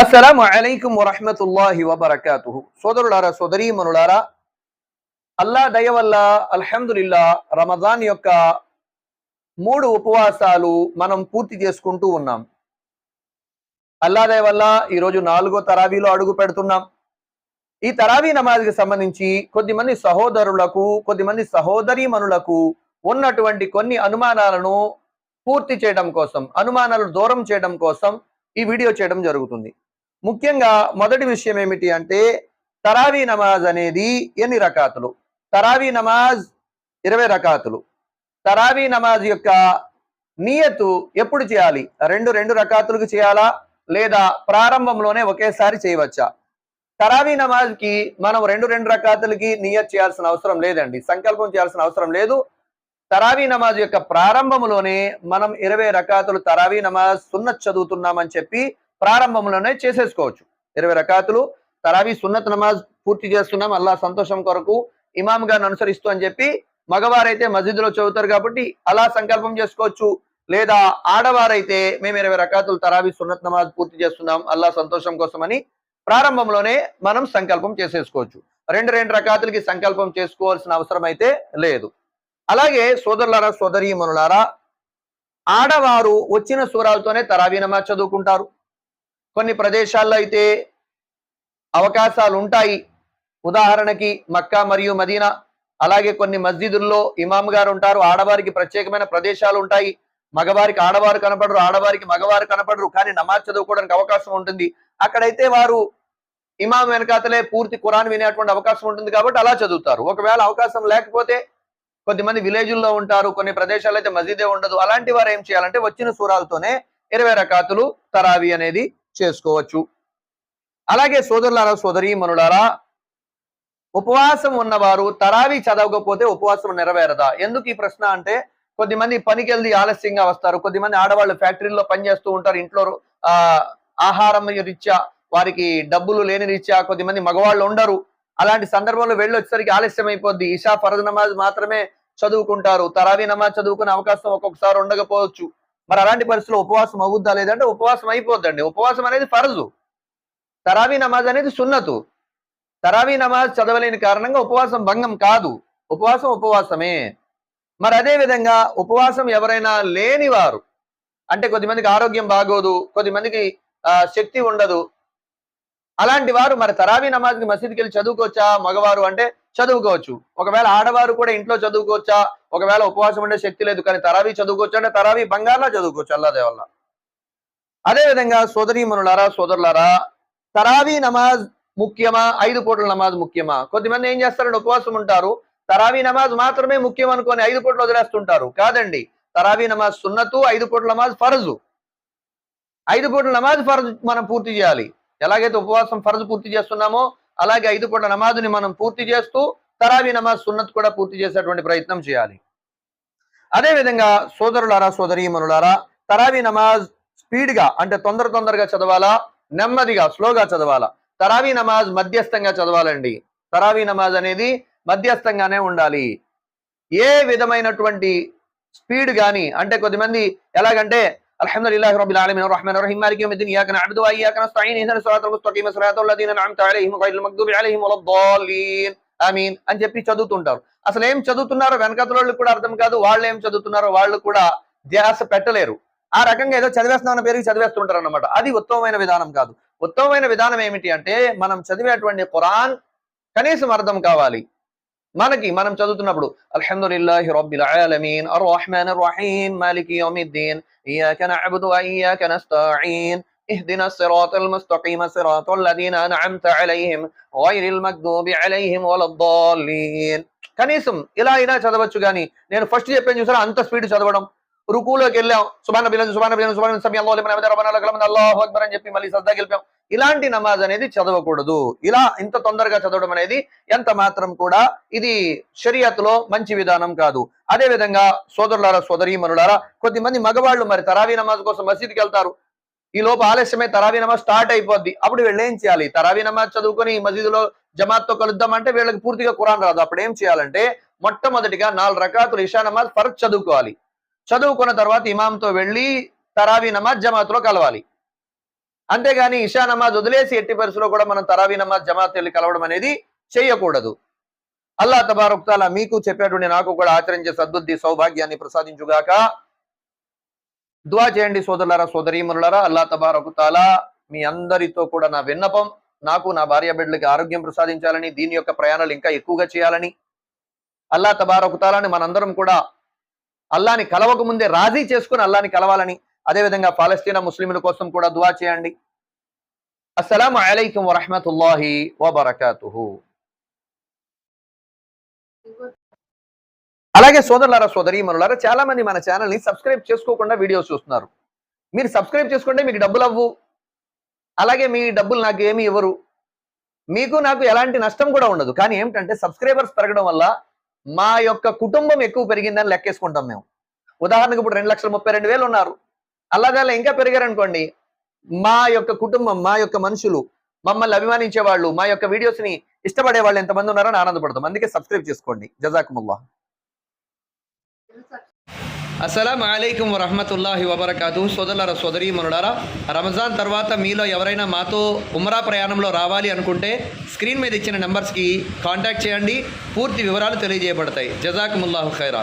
అస్సలం అలైకుం వరహమతుల్లాహి వబర్కాతు సోదరులారా సోదరీమనులారా అల్లా దయ వల్ల అల్హమ్దులిల్లా రమజాన్ యొక్క మూడు ఉపవాసాలు మనం పూర్తి చేసుకుంటూ ఉన్నాం. అల్లా దయ వల్ల ఈరోజు నాలుగో తరావీలో అడుగు పెడుతున్నాం. ఈ తరావీ నమాజ్కి సంబంధించి కొద్దిమంది సహోదరులకు కొద్దిమంది సహోదరీమణులకు ఉన్నటువంటి కొన్ని అనుమానాలను పూర్తి చేయడం కోసం అనుమానాలు దూరం చేయడం కోసం ఈ వీడియో చేయడం జరుగుతుంది. ముఖ్యంగా మొదటి విషయం ఏమిటి అంటే తరావీ నమాజ్ అనేది ఎన్ని రకాతులు? తరావీ నమాజ్ ఇరవై రకాతులు. తరావీ నమాజ్ యొక్క నియతు ఎప్పుడు చేయాలి? రెండు రెండు రకాతులకు చేయాలా? లేదా ప్రారంభంలోనే ఒకేసారి చేయవచ్చా? తరావీ నమాజ్కి మనం రెండు రెండు రకాతులకి నియత్ చేయాల్సిన అవసరం లేదండి. సంకల్పం చేయాల్సిన అవసరం లేదు. తరావీ నమాజ్ యొక్క ప్రారంభంలోనే మనం ఇరవై రకాతులు తరావీ నమాజ్ సున్నత్ చదువుతున్నామని చెప్పి ప్రారంభంలోనే చేసేసుకోవచ్చు. ఇరవై రకాతులు తరావీ సున్నత్ నమాజ్ పూర్తి చేస్తున్నాం అల్లా సంతోషం కొరకు ఇమాం గారిని అనుసరిస్తూ అని చెప్పి మగవారైతే మస్జిద్లో చదువుతారు కాబట్టి అలా సంకల్పం చేసుకోవచ్చు. లేదా ఆడవారైతే మేము ఇరవై రకాతులు తరావీ సున్నత్ నమాజ్ పూర్తి చేస్తున్నాం అల్లా సంతోషం కోసమని ప్రారంభంలోనే మనం సంకల్పం చేసేసుకోవచ్చు. రెండు రెండు రకాతులకి సంకల్పం చేసుకోవాల్సిన అవసరం అయితే లేదు. అలాగే సోదరులారా సోదరీమనులారా ఆడవారు వచ్చిన సూరాలతోనే తరావీ నమాజ్ చదువుకుంటారు. కొన్ని ప్రదేశాల్లో అయితే అవకాశాలు ఉంటాయి. ఉదాహరణకి మక్కా మరియు మదీనా అలాగే కొన్ని మస్జిదుల్లో ఇమాం గారు ఉంటారు. ఆడవారికి ప్రత్యేకమైన ప్రదేశాలు ఉంటాయి. మగవారికి ఆడవారు కనపడరు ఆడవారికి మగవారు కనపడరు కానీ నమాజ్ చదువుకోవడానికి అవకాశం ఉంటుంది. అక్కడైతే వారు ఇమాం వెనకాతలే పూర్తి కురాన్ వినేటువంటి అవకాశం ఉంటుంది కాబట్టి అలా చదువుతారు. ఒకవేళ అవకాశం లేకపోతే కొద్దిమంది విలేజుల్లో ఉంటారు కొన్ని ప్రదేశాల్లో అయితే మసీదే ఉండదు. అలాంటి వారు ఏం చేయాలంటే వచ్చిన సూరాలతోనే ఇరవై రకాతులు తరావి అనేది చేసుకోవచ్చు. అలాగే సోదరులారా సోదరి మనులారా ఉపవాసం ఉన్నవారు తరావి చదవకపోతే ఉపవాసం నెరవేరదా? ఎందుకు ఈ ప్రశ్న అంటే కొద్దిమంది పనికి వెళ్ళి ఆలస్యంగా వస్తారు. కొద్దిమంది ఆడవాళ్ళు ఫ్యాక్టరీలో పనిచేస్తూ ఉంటారు. ఇంట్లో ఆ ఆహారం రీత్యా వారికి డబ్బులు లేని రీత్యా కొద్దిమంది మగవాళ్ళు ఉండరు. అలాంటి సందర్భంలో వెళ్ళి వచ్చేసరికి ఆలస్యం అయిపోద్ది ఇషా ఫరజ్ నమాజ్ మాత్రమే చదువుకుంటారు. తరావీ నమాజ్ చదువుకునే అవకాశం ఒక్కొక్కసారి ఉండకపోవచ్చు. మరి అలాంటి పరిస్థితుల్లో ఉపవాసం అవుద్దా లేదంటే ఉపవాసం అయిపోద్దండి. ఉపవాసం అనేది ఫరజు. తరావీ నమాజ్ అనేది సున్నతు. తరావీ నమాజ్ చదవలేని కారణంగా ఉపవాసం భంగం కాదు. ఉపవాసం ఉపవాసమే. మరి అదే విధంగా ఉపవాసం ఎవరైనా లేనివారు అంటే కొద్దిమందికి ఆరోగ్యం బాగోదు కొద్దిమందికి శక్తి ఉండదు. అలాంటి వారు మరి తరావీ నమాజ్కి మసీద్కి వెళ్ళి చదువుకోవచ్చా? మగవారు అంటే చదువుకోవచ్చు. ఒకవేళ ఆడవారు కూడా ఇంట్లో చదువుకోవచ్చా? ఒకవేళ ఉపవాసం ఉండే శక్తి లేదు కానీ తరావీ చదువుకోవచ్చు అంటే తరావీ బంగారులా చదువుకోవచ్చు అల్లాదే వల్ల అదే విధంగా సోదరులారా తరావీ నమాజ్ ముఖ్యమా? ఐదు పూటల నమాజ్ ముఖ్యమా? కొద్దిమంది ఏం చేస్తారంటే ఉపవాసం ఉంటారు. తరావీ నమాజ్ మాత్రమే ముఖ్యం అనుకొని ఐదు పూటలు వదిలేస్తుంటారు. కాదండి. తరావీ నమాజ్ సున్నతు ఐదు పూటల నమాజ్ ఫరజు. ఐదు పూటల నమాజ్ ఫరజు మనం పూర్తి చేయాలి. ఎలాగైతే ఉపవాసం ఫరజు పూర్తి చేస్తున్నామో అలాగే ఐదు పూట నమాజుని మనం పూర్తి చేస్తూ తరావీ నమాజ్ సున్నత్ కూడా పూర్తి చేసేటువంటి ప్రయత్నం చేయాలి. అదే విధంగా సోదరులారా సోదరీమణులారా తరావీ నమాజ్ స్పీడ్గా అంటే తొందర తొందరగా చదవాలా? నెమ్మదిగా స్లోగా చదవాలా? తరావీ నమాజ్ మధ్యస్థంగా చదవాలండి. తరావీ నమాజ్ అనేది మధ్యస్థంగానే ఉండాలి. ఏ విధమైనటువంటి స్పీడ్ కానీ అంటే కొద్దిమంది ఎలాగంటే الحمد لله رب العالمين الرحمن الرحيم مالك يوم الدين اياك نعبد واياك نستعين اهدنا الصراط المستقيم صراط الذين انعمت عليهم غير المغضوب عليهم ولا الضالين ఆమీన్ అని చెప్పి చదువుతుంటారు అసలు ఏం చదువుతున్నారో వెనకతల కూడా అర్థం కాదు వాళ్ళు ఏం చదువుతున్నారో వాళ్ళు కూడా ధ్యాస పెట్టలేరు ఆ రకంగా ఏదో చదివేస్తున్నామన్న పేరుకి చదివేస్తుంటారు అనమాట అది ఉత్తమమైన విధానం కాదు ఉత్తమమైన విధానం ఏమిటి అంటే మనం చదివేటువంటి ఖురాన్ కనీసం అర్థం కావాలి మనకి మనం చదువుతున్నప్పుడు అల్హమ్దుల్లాహి రబ్బిల్ ఆలమీన్ అర్ రహ్మాన్ రహీమ్ మాలికి యౌమిద్దీన్ ఇయ్యాక నఅబుదు వ ఇయ్యాక నస్తాఈన్ اهدنا الصراط المستقيم صراط الذين انعمت عليهم غير المغضوب عليهم ولا الضالين కనీసం ఇలా అయినా చదవచ్చు కానీ నేను ఫస్ట్ చెప్పాను చూసారా? అంత స్పీడ్ చదవడం. రుకులోకి వెళ్ళాం. సుబాన్ బిలం సుబాన్ బిలం సుబాన్ సమి అల్లాహు అక్బర్ అని చెప్పి మళ్ళీ సద్దా గెలిపాం. ఇలాంటి నమాజ్ అనేది చదవకూడదు. ఇలా ఇంత తొందరగా చదవడం అనేది ఎంత మాత్రం కూడా ఇది షరియత్లో మంచి విధానం కాదు. అదే విధంగా సోదరులారా సోదరీమణులారా కొద్దిమంది మగవాళ్ళు మరి తరావీ నమాజ్ కోసం మసీద్కి వెళ్తారు. ఈ లోపు ఆలస్యమే తరావీ నమాజ్ స్టార్ట్ అయిపోద్ది. అప్పుడు వీళ్ళు ఏం చేయాలి? తరావీ నమాజ్ చదువుకొని మసీదులో జమాత్తో కలుద్దామంటే వీళ్ళకి పూర్తిగా ఖురాన్ రాదు. అప్పుడు ఏం చేయాలంటే మొట్టమొదటిగా నాలుగు రకాతులు ఇషా నమాజ్ ఫరజ్ చదువుకోవాలి. చదువుకున్న తర్వాత ఇమాంతో వెళ్ళి తరావీ నమాజ్ జమాత్లో కలవాలి. అంతేగాని ఇషా నమాజ్ వదిలేసి ఎట్టి పరిస్థితుల్లో కూడా మనం తరావీ నమాజ్ జమాత్ వెళ్ళి కలవడం అనేది చేయకూడదు. అల్లా తబారుక్తాల మీకు చెప్పేటువంటి నాకు కూడా ఆచరించే సద్బుద్ధి సౌభాగ్యాన్ని ప్రసాదించుగాక. దువా చేయండి సోదరులారా సోదరీమనులారా అల్లా తబారకుతాలా మీ అందరితో కూడా నా విన్నపం నాకు నా భార్య బిడ్డలకి ఆరోగ్యం ప్రసాదించాలని దీని యొక్క ప్రయాణాలు ఇంకా ఎక్కువగా చేయాలని. అల్లా తబారుకుతాలని మనందరం కూడా అల్లాని కలవక ముందే రాజీ చేసుకుని అల్లాని కలవాలని. అదేవిధంగా పాలస్తీనా ముస్లింల కోసం కూడా దువా చేయండి. అస్సలం అలైకం వరహమతుల్లాహి వబర్కాతుహు. అలాగే సోదరులారా సోదరి మనులారా చాలా మంది మన ఛానల్ని సబ్స్క్రైబ్ చేసుకోకుండా వీడియోస్ చూస్తున్నారు. మీరు సబ్స్క్రైబ్ చేసుకుంటే మీకు డబ్బులు అవ్వు. అలాగే మీ డబ్బులు నాకు ఏమి ఇవ్వరు. మీకు నాకు ఎలాంటి నష్టం కూడా ఉండదు. కానీ ఏమిటంటే సబ్స్క్రైబర్స్ పెరగడం వల్ల మా యొక్క కుటుంబం ఎక్కువ పెరిగిందని లెక్కేసుకుంటాం మేము. ఉదాహరణకు ఇప్పుడు రెండు లక్షల ముప్పై రెండు వేలు ఉన్నారు. అలాగే ఇంకా పెరిగారనుకోండి మా యొక్క కుటుంబం మా యొక్క మనుషులు మమ్మల్ని అభిమానించే వాళ్ళు మా యొక్క వీడియోస్ని ఇష్టపడే వాళ్ళు ఎంతమంది ఉన్నారని ఆనందపడతాం. అందుకే సబ్స్క్రైబ్ చేసుకోండి. జజాకుముల్లా అస్సలం అయికం వరహమతుల్లాహి వబర్కాతు. సోదరులారా సోదరి మనుడారా రంజాన్ తర్వాత మీలో ఎవరైనా మాతో ఉమరా ప్రయాణంలో రావాలి అనుకుంటే స్క్రీన్ మీద ఇచ్చిన నెంబర్స్కి కాంటాక్ట్ చేయండి. పూర్తి వివరాలు తెలియజేయబడతాయి. జజాకుముల్లాహు ఖైరా